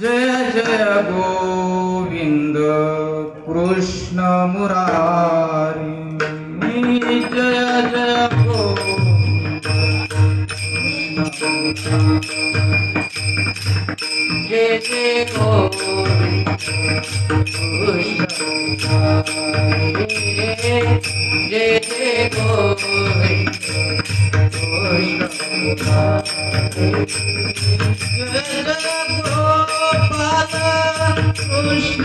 Joy Joy Govinda Krishna Murari. Joy Joy Joy Joy Govinda Joy Joy Govinda Krishna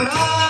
Murad.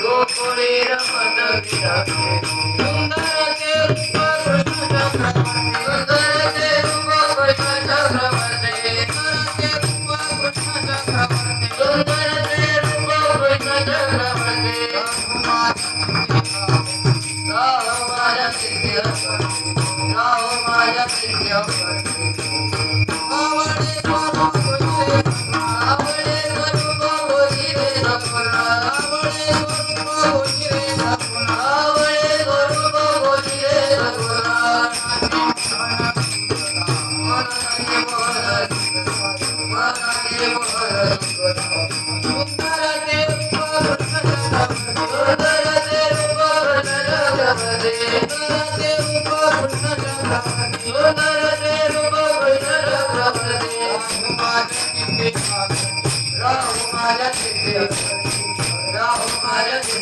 Go for it, I'm gonna get out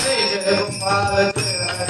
Jai Jai Gopal Jai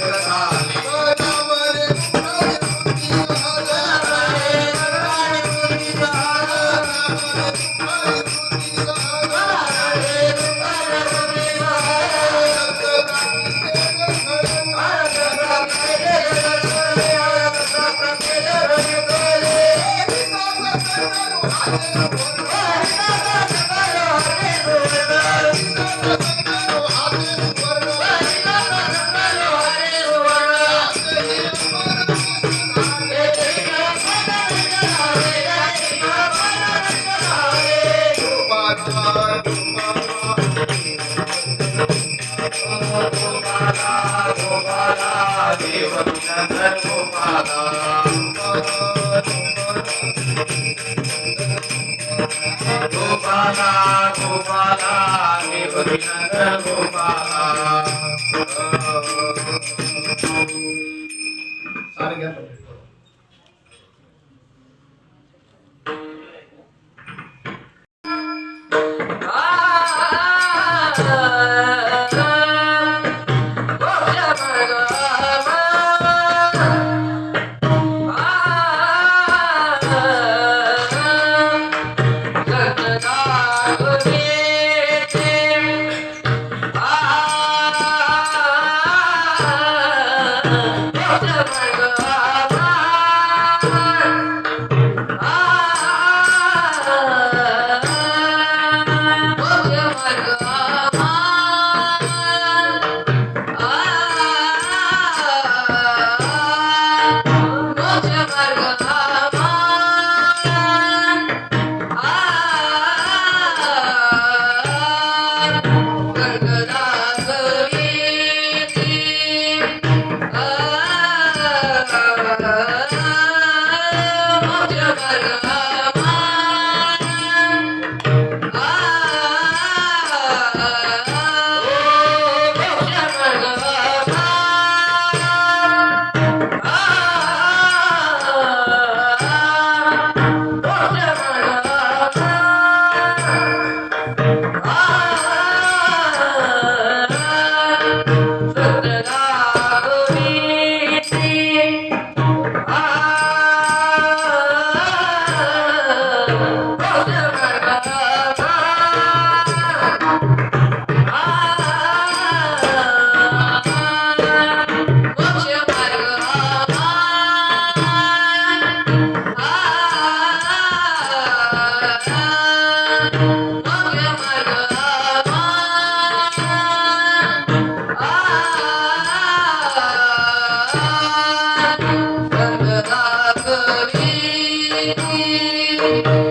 Sorry, Thank you.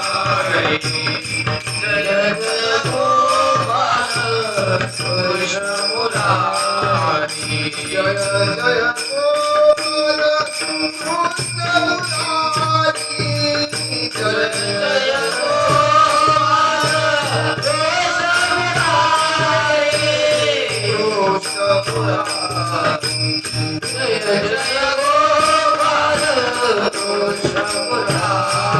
जय जय गोपाल कृष्ण मुरारी.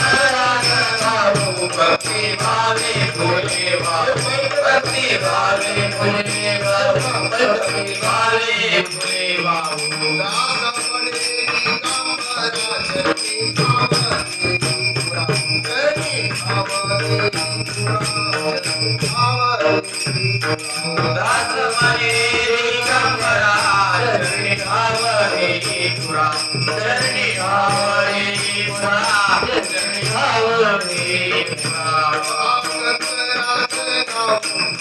भावे फुले भक्ति भावे फुले भक्ति भावे फुले दास मने चरणी पुरा चरणी पुरा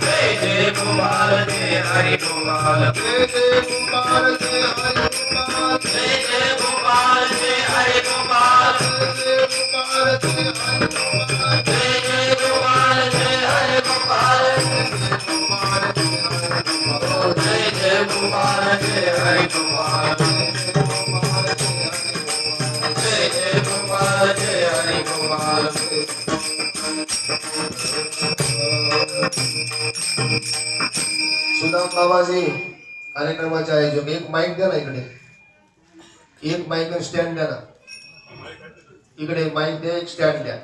गाऊं भक्ति भावे फूले बाबू भक्ति भावे फूले बाबू भक्ति भावे फूले बाबू जय जय गोपाल जय हरि गोपाल जय जय गोपाल जय हरि गोपाल जय जय गोपाल जय हरि गोपाल जय गोपाल जय हरि गोपाल जय जय गोपाल जय हरि गोपाल सुदाम बाबाजी कार्यक्रमाचे आयोजक. एक माईक द्या ना इकडे. एक माईक स्टँड द्या ना. इकडे माईक द्या एक स्टँड द्या.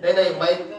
नाही नाही माईक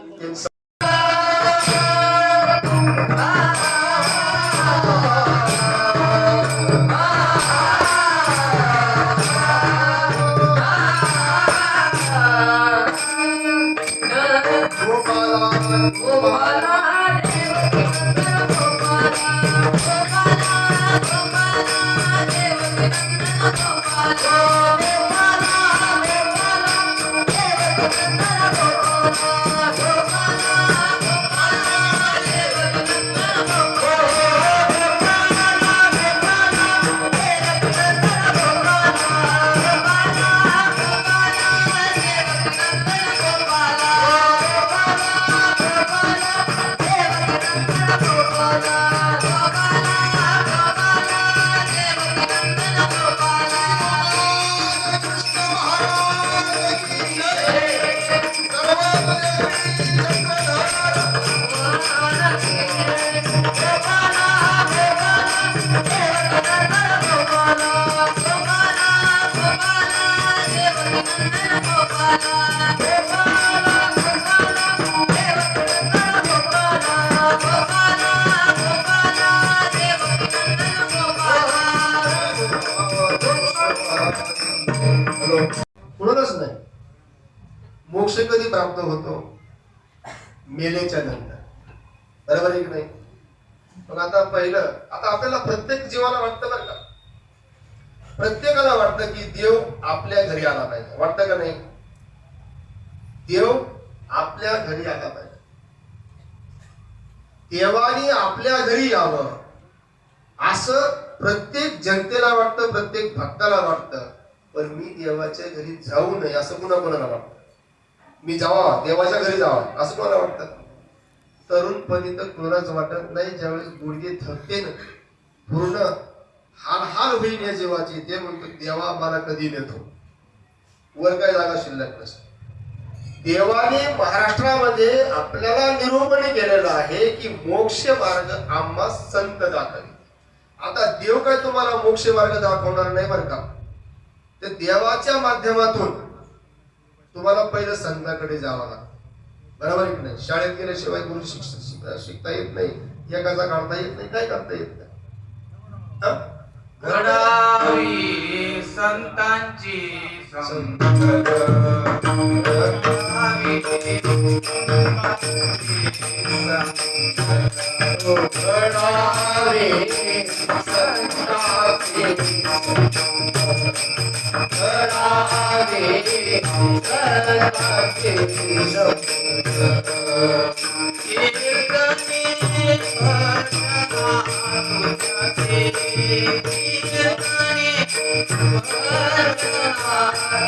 हॅलो. म्हणूनच नाही. मोक्ष कधी प्राप्त होतो? मेलेच्या नंतर. बरोबर आहे की नाही? पण आता पहिलं आता आपल्याला प्रत्येक जीवाला वाटतं बरं का? प्रत्येकाला वाटतं की देव आपल्या घरी आला पाहिजे. वाटतं का नाही? देव आपल्या घरी आला पाहिजे. देवानी आपल्या घरी यावं. असं प्रत्येक जनतेला वाटतं प्रत्येक भक्ताला वाटतं पण मी देवाच्या घरी जाऊ नये असं कुणा कोणाला वाटतं? मी जावा देवाच्या घरी जावा असं कोणाला वाटतं? तरुणपणी तर कोणाच वाटत नाही ज्यावेळेस गुडघे थकते ना पूर्ण हाल हाल होईल या जीवाची ते म्हणतो देवा मला कधी नेतो? वर काय जागा शिल्लक नसतो. देवाने महाराष्ट्रामध्ये आपल्याला निरूपण केलेलं आहे की मोक्ष मार्ग आम्हा संत दाखवले आता देव काय तुम्हाला मोक्ष मार्ग दाखवणार नाही बरं का? ते देवाच्या माध्यमातून तुम्हाला पहिलं संतांकडे जावं लागतं. बरोबर की नाही? शाळेत गेल्याशिवाय गुरु शिक्षण शिकता येत नाही. एकाचा काढता येत नाही काय करता येत नाही? संतांची संगत घडावी घडावे संतांची घडावे संतांची कीर्तने भजना तुझ्याचे कीर्तने भजना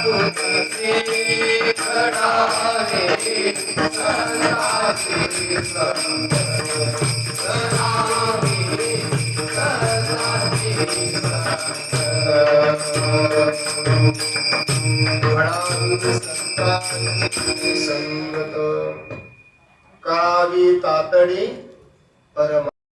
तुझ्याचे घडावे संतांची संगत कावी तातडी परम